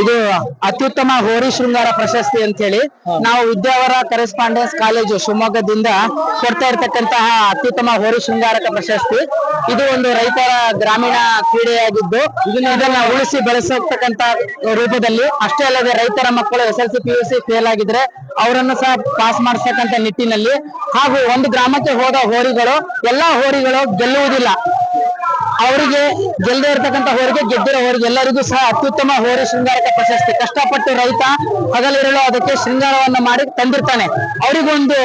ಇದು ಅತ್ಯುತ್ತಮ ಹೋರಿ ಶೃಂಗಾರ ಪ್ರಶಸ್ತಿ ಅಂತ ಹೇಳಿ ನಾವು ವಿದ್ಯಾವರ ಕರೆಸ್ಪಾಂಡೆನ್ಸ್ ಕಾಲೇಜು ಶಿವಮೊಗ್ಗದಿಂದ ಕೊಡ್ತಾ ಇರ್ತಕ್ಕಂತಹ ಅತ್ಯುತ್ತಮ ಹೋರಿ ಶೃಂಗಾರಕ ಪ್ರಶಸ್ತಿ. ಇದು ಒಂದು ರೈತರ ಗ್ರಾಮೀಣ ಕ್ರೀಡೆಯಾಗಿದ್ದು ಇದನ್ನ ಇದನ್ನ ಉಳಿಸಿ ಬೆಳೆಸತಕ್ಕಂತ ರೂಪದಲ್ಲಿ ಅಷ್ಟೇ ಅಲ್ಲದೆ ರೈತರ ಮಕ್ಕಳು S L C P U C fail ಆಗಿದ್ರೆ ಅವರನ್ನು ಸಹ ಪಾಸ್ ಮಾಡಿಸ್ತಕ್ಕಂತ ನಿಟ್ಟಿನಲ್ಲಿ. ಹಾಗೂ ಒಂದು ಗ್ರಾಮಕ್ಕೆ ಹೋದ ಹೋರಿಗಳು ಎಲ್ಲಾ ಹೋರಿಗಳು ಗೆಲ್ಲುವುದಿಲ್ಲ. ಅವರಿಗೆ ಗೆಲ್ಲದೆ ಇರತಕ್ಕಂತ ಹೋರಿಗೆ ಗೆದ್ದಿರೋ ಹೋರಿಗೆ ಎಲ್ಲರಿಗೂ ಸಹ ಅತ್ಯುತ್ತಮ ಹೋರಿ ಶೃಂಗಾರಕ ಪ್ರಶಸ್ತಿ. ಕಷ್ಟಪಟ್ಟು ರೈತ ಹಗಲಿರಲು ಅದಕ್ಕೆ ಶೃಂಗಾರವನ್ನ ಮಾಡಿ ತಂದಿರ್ತಾನೆ. ಅವರಿಗೊಂದು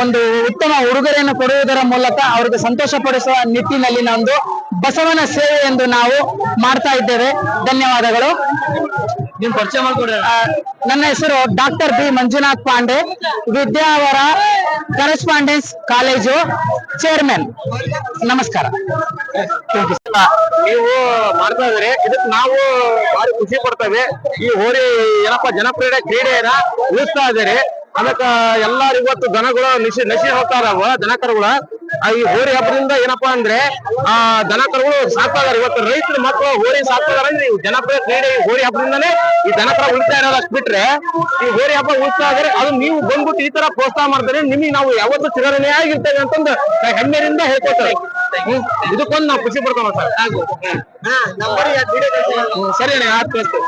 ಒಂದು ಉತ್ತಮ ಉಡುಗೊರೆಯನ್ನು ಕೊಡುವುದರ ಮೂಲಕ ಅವರಿಗೆ ಸಂತೋಷ ಪಡಿಸುವ ನಿಟ್ಟಿನಲ್ಲಿ ನಮ್ದು ಬಸವನ ಸೇವೆ ಎಂದು ನಾವು ಮಾಡ್ತಾ ಇದ್ದೇವೆ. ಧನ್ಯವಾದಗಳು. ನಿಮ್ ಪರಿಚಯ ನನ್ನ ಹೆಸರು doctor B Manjunath Pande. Vidyavara correspondence college. Chairman ನಮಸ್ಕಾರ. ನೀವು ಮಾಡ್ತಾ ಇದ್ರಿ ಇದಕ್ಕೆ ನಾವು ಬಾರಿ ಖುಷಿ ಪಡ್ತೇವೆ. ಈ ಹೋರಿ ಏನಪ್ಪಾ ಜನಪ್ರಿಯ ಕ್ರೀಡೆಯನ್ನ ಉಳಿಸ್ತಾ ಇದ್ದೀರಿ. ಅದಕ್ಕ ಎಲ್ಲಾರು ಇವತ್ತು ದನಗಳು ನಶಿ ನಶಿ ಹೋಗ್ತಾರ ದನ ಕರುಗಳ ಆ ಈ ಹೋರಿ ಹಬ್ಬದಿಂದ ಏನಪ್ಪಾ ಅಂದ್ರೆ ಆ ದನ ಕರುಗಳು ಸಾಕ್ತಾ ಇದಾರೆ ಇವತ್ತು ರೈತರ ಮಕ್ಕಳು ಹೋರಿ ಸಾಕ್ತಾ ಇದಾರೆ ಅಂದ್ರೆ ಈ ಜನಪ್ರಿಯ ಕ್ರೀಡೆ ಈ ಹೋರಿ ಹಬ್ಬದಿಂದಾನೇ ಈ ದನ ಕರ ಉಳಿತಾ ಇರೋದು ಅಷ್ಟ್ ಬಿಟ್ರೆ ಈ ಹೋರಿ ಹಬ್ಬ ಉಳಿಸ್ತಾ ಇದಾರೆ. ಅದು ನೀವು ಬಂದ್ಬಿಟ್ಟು ಈ ತರ ಪ್ರೋತ್ಸಾಹ ಮಾಡ್ತಾರೆ ನಿಮಗೆ ನಾವು ಯಾವತ್ತೂ ಆಗಿರ್ತೇವೆ ಅಂತಂದು ಹೆಮ್ಮೆಯಿಂದ ಹೇಳ್ಕೊತಾರೆ. ಇದಕ್ಕೊಂದು ನಾವು ಖುಷಿ ಪಡ್ಕೊಂಡ್ ಸರ್. ಸರಿ ಅಣ್ಣ ಆಯ್ತು ಕಳಿಸ್ತೇವೆ